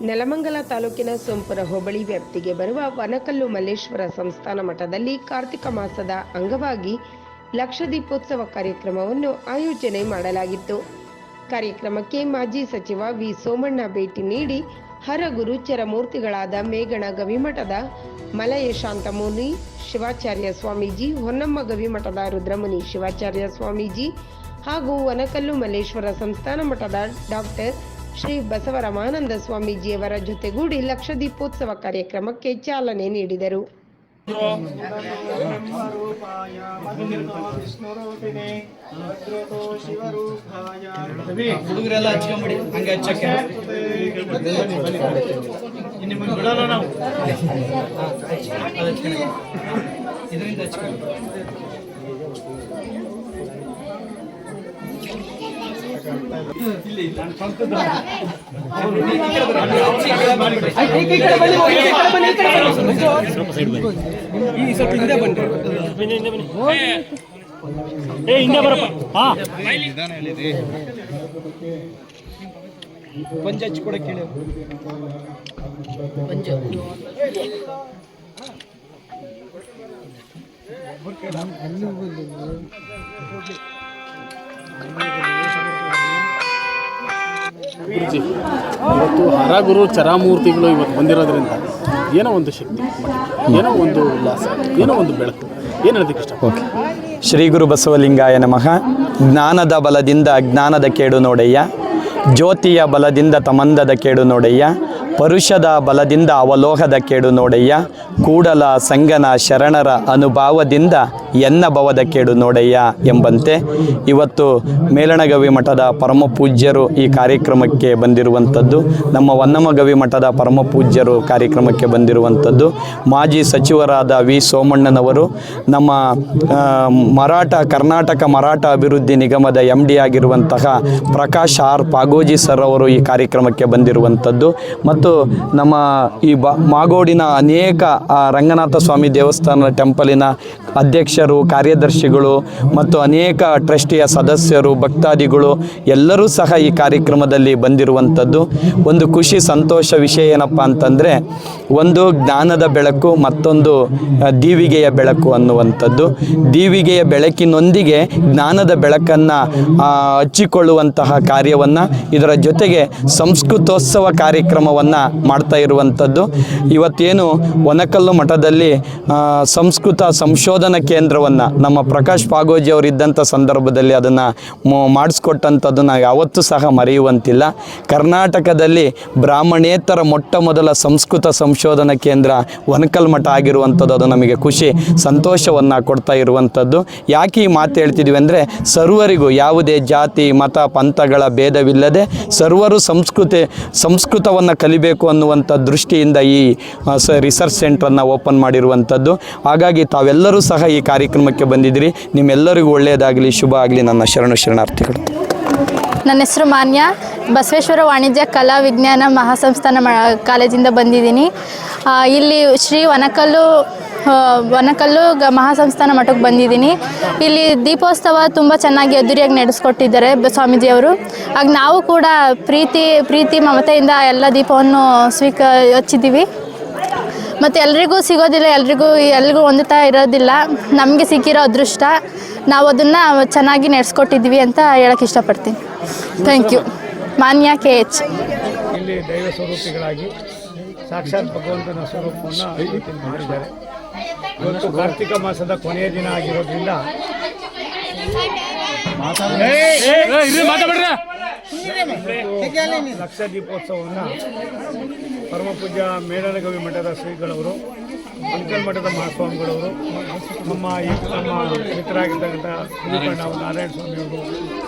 ನೆಲಮಂಗಲ ತಾಲೂಕಿನ ಸೋಂಪುರ ಹೋಬಳಿ ವ್ಯಾಪ್ತಿಗೆ ಬರುವ ವನಕಲ್ಲು ಮಲ್ಲೇಶ್ವರ ಸಂಸ್ಥಾನ ಮಠದಲ್ಲಿ ಕಾರ್ತಿಕ ಮಾಸದ ಅಂಗವಾಗಿ ಲಕ್ಷ ದೀಪೋತ್ಸವ ಕಾರ್ಯಕ್ರಮವನ್ನು ಆಯೋಜನೆ ಮಾಡಲಾಗಿತ್ತು. ಕಾರ್ಯಕ್ರಮಕ್ಕೆ ಮಾಜಿ ಸಚಿವ ವಿ ಸೋಮಣ್ಣ ಭೇಟಿ ನೀಡಿ ಹರಗುರುಚರ ಮೂರ್ತಿಗಳಾದ ಮೇಗಣ ಗವಿಮಠದ ಮಲಯ ಶಾಂತಮುನಿ ಶಿವಾಚಾರ್ಯ ಸ್ವಾಮೀಜಿ, ಹೊನ್ನಮ್ಮ ಗವಿಮಠದ ರುದ್ರಮುನಿ ಶಿವಾಚಾರ್ಯ ಸ್ವಾಮೀಜಿ ಹಾಗೂ ವನಕಲ್ಲು ಮಲ್ಲೇಶ್ವರ ಸಂಸ್ಥಾನ ಮಠದ ಡಾಕ್ಟರ್ ಶ್ರೀ ಬಸವರಮಾನಂದ ಸ್ವಾಮೀಜಿಯವರ ಜೊತೆಗೂಡಿ ಲಕ್ಷ ದೀಪೋತ್ಸವ ಕಾರ್ಯಕ್ರಮಕ್ಕೆ ಚಾಲನೆ ನೀಡಿದರು. ರೂಪಾಯ ಸ್ವಲ್ಪ ಹಿಂದೆ ಬನ್ನಿ ಏ ಹಿಂದೆ ಬರಪ್ಪ ಹಾ ಪಂಚ ಹಚ್ಕೊಡಕ್ಕೆ ಹೇಳಿ ಗುರುಜಿ, ಇವತ್ತು ಹರಗುರು ಚರಾಮೂರ್ತಿಗಳು ಇವತ್ತು ಬಂದಿರೋದ್ರಿಂದ ಏನೋ ಒಂದು ಶಕ್ತಿ, ಏನೋ ಒಂದು ಉಲ್ಲಾಸ, ಏನೋ ಒಂದು ಬೆಳಕು. ಏನು ಇಷ್ಟ ಓಕೆ. ಶ್ರೀ ಗುರು ಬಸವಲಿಂಗಾಯ ನಮಃ. ಜ್ಞಾನದ ಬಲದಿಂದ ಜ್ಞಾನದ ಕೇಡು ನೋಡಯ್ಯ. ಜ್ಯೋತಿಯ ಬಲದಿಂದ ತಮಂದದ ಕೇಡು ನೋಡಯ್ಯ. ಪರುಷದ ಬಲದಿಂದ ಅವಲೋಹದ ಕೇಡು ನೋಡಯ್ಯ. ಕೂಡಲ ಸಂಗನ ಶರಣರ ಅನುಭಾವದಿಂದ ಎನ್ನಭವದ ಕೇಡು ನೋಡಯ್ಯ ಎಂಬಂತೆ. ಇವತ್ತು ಮೇಲಣಗವಿ ಮಠದ ಪರಮ ಪೂಜ್ಯರು ಈ ಕಾರ್ಯಕ್ರಮಕ್ಕೆ ಬಂದಿರುವಂಥದ್ದು. ನಮ್ಮ ವನ್ನಮಗವಿ ಮಠದ ಪರಮ ಪೂಜ್ಯರು ಕಾರ್ಯಕ್ರಮಕ್ಕೆ ಬಂದಿರುವಂಥದ್ದು. ಮಾಜಿ ಸಚಿವರಾದ ವಿ ಸೋಮಣ್ಣನವರು, ನಮ್ಮ ಮರಾಠ, ಕರ್ನಾಟಕ ಮರಾಠ ಅಭಿವೃದ್ಧಿ ನಿಗಮದ ಎಂ ಡಿ ಆಗಿರುವಂತಹ ಪ್ರಕಾಶ್ ಆರ್ ಪಾಗೋಜಿ ಸರ್ ಅವರು ಈ ಕಾರ್ಯಕ್ರಮಕ್ಕೆ ಬಂದಿರುವಂಥದ್ದು. ಮತ್ತು ನಮ್ಮ ಈ ಬ ಮಾಗೋಡಿನ ಅನೇಕ ರಂಗನಾಥ ಸ್ವಾಮಿ ದೇವಸ್ಥಾನ ಟೆಂಪಲಿನ ಅಧ್ಯಕ್ಷರು, ಕಾರ್ಯದರ್ಶಿಗಳು ಮತ್ತು ಅನೇಕ ಟ್ರಸ್ಟಿಯ ಸದಸ್ಯರು, ಭಕ್ತಾದಿಗಳು ಎಲ್ಲರೂ ಸಹ ಈ ಕಾರ್ಯಕ್ರಮದಲ್ಲಿ ಬಂದಿರುವಂಥದ್ದು. ಒಂದು ಖುಷಿ, ಸಂತೋಷ ವಿಷಯ ಏನಪ್ಪ ಅಂತಂದರೆ, ಒಂದು ಜ್ಞಾನದ ಬೆಳಕು ಮತ್ತೊಂದು ದೀವಿಗೆಯ ಬೆಳಕು ಅನ್ನುವಂಥದ್ದು. ದೀವಿಗೆಯ ಬೆಳಕಿನೊಂದಿಗೆ ಜ್ಞಾನದ ಬೆಳಕನ್ನು ಹಚ್ಚಿಕೊಳ್ಳುವಂತಹ ಕಾರ್ಯವನ್ನು, ಇದರ ಜೊತೆಗೆ ಸಂಸ್ಕೃತೋತ್ಸವ ಕಾರ್ಯಕ್ರಮವನ್ನು ಮಾಡ್ತಾ ಇರುವಂಥದ್ದು. ಇವತ್ತೇನು ಒನಕಲ್ಲು ಮಠದಲ್ಲಿ ಸಂಸ್ಕೃತ ಸಂಶೋಧನಾ ಕೇಂದ್ರವನ್ನು ನಮ್ಮ ಪ್ರಕಾಶ್ ಪಾಗೋಜಿ ಅವರಿದ್ದಂಥ ಸಂದರ್ಭದಲ್ಲಿ ಅದನ್ನು ಮಾಡಿಸ್ಕೊಟ್ಟಂಥದ್ದು ನಾವು ಯಾವತ್ತೂ ಸಹ ಮರೆಯುವಂತಿಲ್ಲ. ಕರ್ನಾಟಕದಲ್ಲಿ ಬ್ರಾಹ್ಮಣೇತರ ಮೊಟ್ಟ ಮೊದಲ ಸಂಸ್ಕೃತ ಸಂಶೋಧನಾ ಕೇಂದ್ರ ಒನಕಲ್ ಮಠ ಆಗಿರುವಂಥದ್ದು, ಅದು ನಮಗೆ ಖುಷಿ, ಸಂತೋಷವನ್ನು ಕೊಡ್ತಾ ಇರುವಂಥದ್ದು. ಯಾಕೆ ಈ ಮಾತು ಹೇಳ್ತಿದ್ವಿ ಅಂದರೆ, ಸರ್ವರಿಗೂ ಯಾವುದೇ ಜಾತಿ, ಮತ, ಪಂಥಗಳ ಭೇದವಿಲ್ಲದೆ ಸರ್ವರು ಸಂಸ್ಕೃತಿ, ಸಂಸ್ಕೃತವನ್ನು ಕಲಿಬೇಕು ಅನ್ನುವಂಥ ದೃಷ್ಟಿಯಿಂದ ಈ ಸ ರಿಸರ್ಚ್ ಸೆಂಟ್ರನ್ನು ಓಪನ್ ಮಾಡಿರುವಂಥದ್ದು. ಹಾಗಾಗಿ ತಾವೆಲ್ಲರೂ ಸಹ ಈ ಕಾರ್ಯಕ್ರಮಕ್ಕೆ ಬಂದಿದ್ದೀರಿ. ನಿಮ್ಮೆಲ್ಲರಿಗೂ ಒಳ್ಳೆಯದಾಗಲಿ, ಶುಭ ಆಗಲಿ. ನನ್ನ ಶರಣು ಶರಣಾರ್ಥಿಗಳು. ನನ್ನ ಹೆಸರು ಮಾನ್ಯ. ಬಸವೇಶ್ವರ ವಾಣಿಜ್ಯ ಕಲಾ ವಿಜ್ಞಾನ ಮಹಾಸಂಸ್ಥಾನ ಕಾಲೇಜಿಂದ ಬಂದಿದ್ದೀನಿ. ಇಲ್ಲಿ ಶ್ರೀ ವನಕಲ್ಲು ವನಕಲ್ಲು ಗ ಮಹಾಸಂಸ್ಥಾನ ಮಠಕ್ಕೆ ಬಂದಿದ್ದೀನಿ. ಇಲ್ಲಿ ದೀಪೋತ್ಸವ ತುಂಬ ಚೆನ್ನಾಗಿ ಅದ್ದೂರಿಯಾಗಿ ನಡೆಸ್ಕೊಟ್ಟಿದ್ದಾರೆ ಸ್ವಾಮೀಜಿಯವರು. ಆಗ ನಾವು ಕೂಡ ಪ್ರೀತಿ ಪ್ರೀತಿ, ಮಮತೆಯಿಂದ ಎಲ್ಲ ದೀಪವನ್ನು ಸ್ವೀಕ, ಹಚ್ಚಿದ್ದೀವಿ. ಮತ್ತು ಎಲ್ರಿಗೂ ಸಿಗೋದಿಲ್ಲ, ಎಲ್ರಿಗೂ ಎಲ್ರಿಗೂ ಹೊಂದುತ್ತಾ ಇರೋದಿಲ್ಲ. ನಮಗೆ ಸಿಕ್ಕಿರೋ ಅದೃಷ್ಟ. ನಾವು ಅದನ್ನು ಚೆನ್ನಾಗಿ ನಡೆಸ್ಕೊಟ್ಟಿದ್ವಿ ಅಂತ ಹೇಳಕ್ಕೆ ಇಷ್ಟಪಡ್ತೀನಿ. ಥ್ಯಾಂಕ್ ಯು ಮಾನ್ಯ ಕೆ ಎಚ್. ಸಾಕ್ಷಾತ್ ಭಗವಂತನ ಸ್ವರೂಪವನ್ನು ಮಾಡಿದ್ದಾರೆ. ಇವತ್ತು ಕಾರ್ತಿಕ ಮಾಸದ ಕೊನೆಯ ದಿನ ಆಗಿರೋದ್ರಿಂದ ಲಕ್ಷ ದೀಪೋತ್ಸವವನ್ನು ಪರಮ ಪೂಜ್ಯ ಮೇಳನಗವಿ ಮಠದ ಶ್ರೀಗಳವರು ಅಂಕಲ್ ಮಠದ ಮಹಾಸ್ವಾಮಿಗಳವರು ನಮ್ಮ ಈ ನಮ್ಮ ಮಿತ್ರರಾಗಿರ್ತಕ್ಕಂಥ ಸುದೀಪಣ್ಣ ಅವರು ನಾರಾಯಣ ಸ್ವಾಮಿಯವರು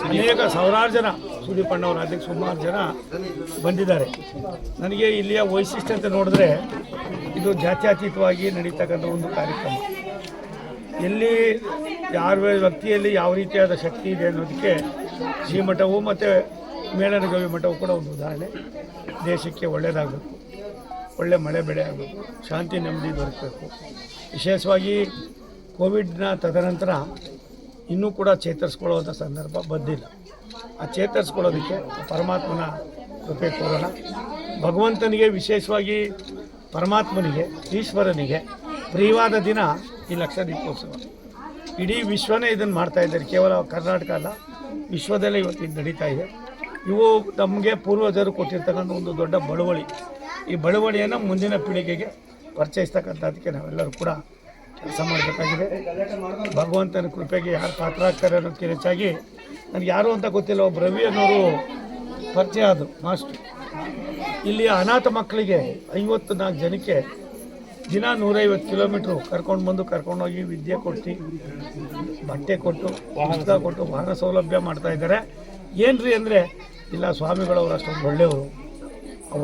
ಅನೇಕ ಸಾವಿರಾರು ಜನ ಸುದೀಪಣ್ಣವರ ಅದಕ್ಕೆ ಸುಮಾರು ಜನ ಬಂದಿದ್ದಾರೆ. ನನಗೆ ಇಲ್ಲಿಯ ವೈಶಿಷ್ಟ್ಯತೆ ನೋಡಿದ್ರೆ ಇದು ಜಾತ್ಯತೀತವಾಗಿ ನಡೀತಕ್ಕಂಥ ಒಂದು ಕಾರ್ಯಕ್ರಮ. ಎಲ್ಲಿ ಯಾರ ವ್ಯಕ್ತಿಯಲ್ಲಿ ಯಾವ ರೀತಿಯಾದ ಶಕ್ತಿ ಇದೆ ಅನ್ನೋದಕ್ಕೆ ಶ್ರೀಮಠವು ಮತ್ತು ಮೇಳನಗವಿ ಮಠವು ಕೂಡ ಒಂದು ಉದಾಹರಣೆ. ದೇಶಕ್ಕೆ ಒಳ್ಳೆಯದಾಗಬೇಕು, ಒಳ್ಳೆ ಮಳೆ ಬೆಳೆ ಆಗಬೇಕು ಶಾಂತಿ ನೆಮ್ಮದಿ ದೊರಕಬೇಕು. ವಿಶೇಷವಾಗಿ ಕೋವಿಡ್ನ ತದನಂತರ ಇನ್ನೂ ಕೂಡ ಚೇತರಿಸ್ಕೊಳ್ಳುವಂಥ ಸಂದರ್ಭ ಬಂದಿಲ್ಲ. ಆ ಚೇತರಿಸ್ಕೊಳ್ಳೋದಕ್ಕೆ ಪರಮಾತ್ಮನ ಕೃಪೆ ಕೋರೋಣ ಭಗವಂತನಿಗೆ ವಿಶೇಷವಾಗಿ ಪರಮಾತ್ಮನಿಗೆ, ಈಶ್ವರನಿಗೆ ಪ್ರಿಯವಾದ ದಿನ ಈ ಲಕ್ಷ ದೀಪೋತ್ಸವ ಇಡೀ ವಿಶ್ವನೇ ಇದನ್ನು ಮಾಡ್ತಾ ಇದ್ದಾರೆ. ಕೇವಲ ಕರ್ನಾಟಕ ಅಲ್ಲ, ವಿಶ್ವದಲ್ಲೇ ಇವತ್ತು ಇದು ನಡೀತಾ ಇದೆ. ಇವು ನಮಗೆ ಪೂರ್ವಜರು ಕೊಟ್ಟಿರ್ತಕ್ಕಂಥ ಒಂದು ದೊಡ್ಡ ಬಳುವಳಿ. ಈ ಬಳುವಳಿಯನ್ನು ಮುಂದಿನ ಪೀಳಿಗೆಗೆ ಪರಿಚಯಿಸ್ತಕ್ಕಂಥದ್ದಕ್ಕೆ ನಾವೆಲ್ಲರೂ ಕೂಡ ಕೆಲಸ ಮಾಡಬೇಕಾಗಿದೆ. ಭಗವಂತನ ಕೃಪೆಗೆ ಯಾರು ಪಾತ್ರ ಆಗ್ತಾರೆ ಅನ್ನೋದಕ್ಕೆ ಹೆಚ್ಚಾಗಿ, ನನಗೆ ಯಾರು ಅಂತ ಗೊತ್ತಿಲ್ಲ, ಒಬ್ಬ ರವಿ ಅನ್ನೋರು ಪರಿಚಯ ಆದರು ಮಾಸ್ಟ್ರು. ಇಲ್ಲಿ ಅನಾಥ ಮಕ್ಕಳಿಗೆ ಐವತ್ತು ನಾಲ್ಕು ಜನಕ್ಕೆ ದಿನ ನೂರೈವತ್ತು ಕಿಲೋಮೀಟ್ರು ಕರ್ಕೊಂಡು ಬಂದು ಕರ್ಕೊಂಡೋಗಿ ವಿದ್ಯೆ ಕೊಟ್ಟು, ಬಟ್ಟೆ ಕೊಟ್ಟು, ಪುಸ್ತಕ ಕೊಟ್ಟು ವಾಹನ ಸೌಲಭ್ಯ ಮಾಡ್ತಾ ಇದ್ದಾರೆ. ಏನ್ರಿ ಅಂದರೆ, ಇಲ್ಲ ಸ್ವಾಮಿಗಳವರು ಅಷ್ಟೊಂದು ಒಳ್ಳೆಯವರು.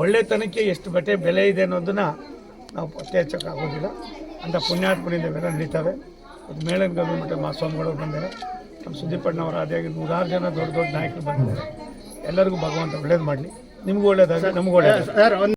ಒಳ್ಳೆತನಕ್ಕೆ ಎಷ್ಟು ಬಟ್ಟೆ ಬೆಲೆ ಇದೆ ಅನ್ನೋದನ್ನು ನಾವು ಪತ್ತೆ ಹಚ್ಚೋಕ್ಕಾಗೋದಿಲ್ಲ ಅಂತ ಪುಣ್ಯಾತ್ಮನಿಂದ ಇವೆಲ್ಲ ನಡೀತವೆ. ಅದು ಮೇಳನ ಮಾ ಮಹಾಸ್ವಾಮಿಗಳು ಬಂದಿದ್ದಾರೆ ನಮ್ಮ ಸುದೀಪಣ್ಣವರ ಅದೇ ನೂರಾರು ಜನ ದೊಡ್ಡ ದೊಡ್ಡ ನಾಯಕರು ಬಂದಿದ್ದಾರೆ. ಎಲ್ಲರಿಗೂ ಭಗವಂತ ಒಳ್ಳೇದು ಮಾಡಲಿ. ನಿಮಗೂ ಒಳ್ಳೇದಾಗ ನಮಗೂ ಒಳ್ಳೇದಾಗ